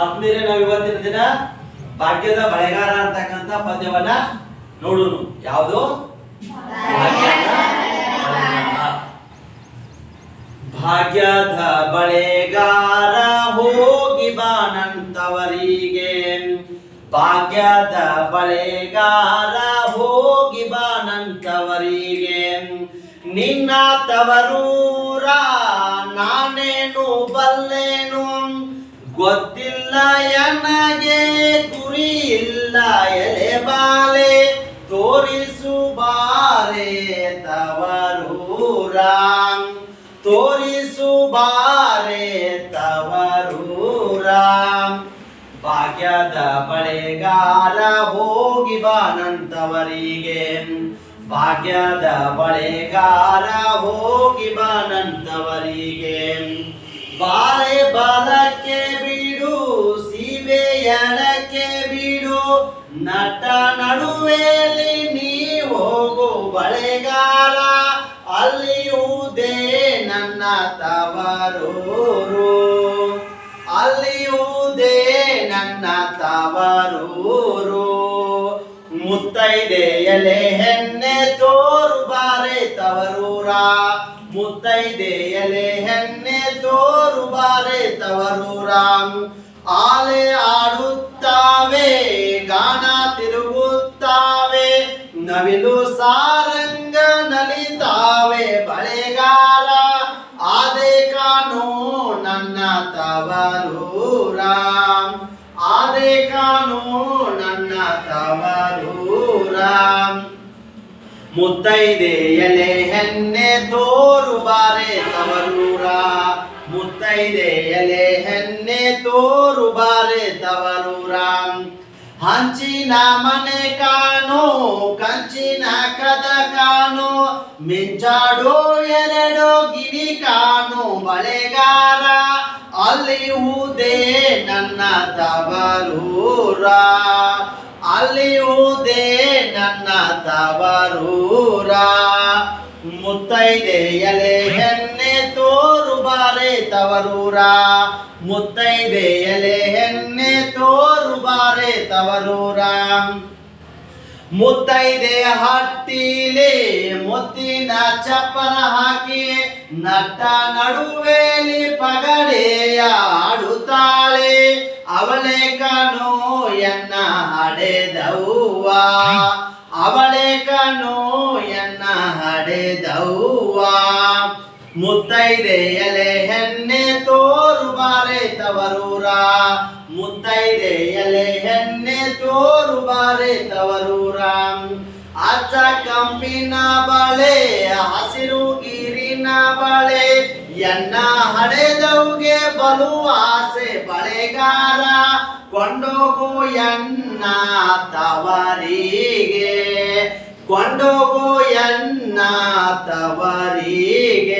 ಆತ್ಮೀಯರೇ ನಾವು ಇವತ್ತಿನ ದಿನ ಭಾಗ್ಯದ ಬಳೆಗಾರ ಅಂತಕ್ಕಂಥ ಪದ್ಯವನ್ನ ನೋಡೋಣ. ಯಾವುದು? ಭಾಗ್ಯದ ಬಳೆಗಾರ. ಭಾಗ್ಯದ ಬಳೆಗಾರ ಹೋಗಿ ಬಾನಂತವರಿಗೆ ಭಾಗ್ಯದ ಬಳೆಗಾರ ಹೋಗಿ ಬಾನಂತವರಿಗೆ ನಿನ್ನ ತವರೂರ ನಾನೇನು ಬಲ್ಲೇನು? ಗೊತ್ತಿಲ್ಲ ಎನಗೆ ಗುರಿ ಇಲ್ಲ, ಎಲೆ ಬಾಲೆ ತೋರಿಸು ಬಾರೆ ತವರೂರ. ತೋರಿಸು ಬಾರೆ ತವರೂರ. ಭಾಗ್ಯದ ಬಳೆಗಾಲ ಹೋಗಿ ಬಾನಂತವರಿಗೆ ಭಾಗ್ಯದ ಬಳೆಗಾರ ಹೋಗಿ ಬಾನಂತವರಿಗೆ ಬಿಡು ಸೀಬೆ ಎಡಕ್ಕೆ ಬಿಡು. ನಟ ನಡುವೆಯಲ್ಲಿ ನೀ ಹೋಗು ಬಳೆಗಾಲ. ಅಲ್ಲಿಯುವುದೇ ನನ್ನ ತವರೂರು. ಅಲ್ಲಿಯುವುದೇ ನನ್ನ ತವರೂರು. ಮುತ್ತೈದೆ ಎಲೆ ಹೆಣ್ಣೆ ತೋರು ಬಾರೆ ತವರೂರ. ಮುತ್ತೈದೆ ಎಲೆ ಹೆಣ್ಣೆ ತೋರು ಬಾರೆ ತವರೂರ. ಆಲೆ ಆಡುತ್ತಾವೆ ನವಿಲು ಸಾರಂಗ ನಲಿತಾವೆ ಬಳೆಗಾಲ ಆದೆ ನನ್ನ ತವರೂರ. ಆದೆ ಕಾಣು ನನ್ನ ತವರೂರ. ಮುತ್ತೈದೆ ಎಲೆ ಹೆನ್ನೆ ತೋರು ಬಾರೆ ತವರೂರ. ಮುತ್ತೈದೆ ಹಂಚಿನ ಮನೆ ಕಾಣು, ಕಂಚಿನ ಕದ ಕಾಣು ಮಿಂಚಾಡೋ ಎರಡು ಗಿರಿ ಕಾಣು ಬಳೆಗಾರ ಅಲ್ಲಿಯುವುದೇ ನನ್ನ ತವರೂರ. ಅಲ್ಲಿಯುವುದೇ ನನ್ನ ತವರೂರ. ಮುತ್ತೈದೆ ಎಲೆ ಬಾರೆ ತವರೂರ. ಮುತ್ತೈದೆ ಎಲೆ ಹೆಣ್ಣೆ ತೋರು ಬಾರೆ ತವರೂರ ಮುತ್ತೈದೆ ಹಟ್ಟಿಲೆ, ಮುತ್ತಿನ ಚಪ್ಪರ ಹಾಕಿ, ನಟ್ಟ ನಡುವೆಲಿ ಪಗಡೆಯ ಆಡುತ್ತಾಳೆ. ಅವಳೆ ಕಣೋ ಎನ್ನ ಹಡೆದವ್ವ. ಅವಳೆ ಕಣೋ ಎನ್ನ ಹಡೆದವ್ವ. ಮುತ್ತೈದೆ ಎಲೆ ಹೆಣ್ಣೆ ತೋರು ಬಾರೆ ತವರೂರ. ಮುತ್ತೈದೆ ಎಲೆ ಹೆಣ್ಣೆ ತೋರು ಬಾರೆ ತವರೂರ. ಅಚ್ಚ ಕಂಪಿನ ಬಳೆ, ಹಸಿರು ಗಿರಿನ ಬಳೆ, ಎನ್ನ ಹಡೆದವ್ಗೆ ಬಲು ಆಸೆ ಬಳೆಗಾರ. ಕೊಂಡೋಗು ಎನ್ನ ತವರಿಗೆ. ಕೊಂಡೋಗು ಎನ್ನ ತವರಿಗೆ.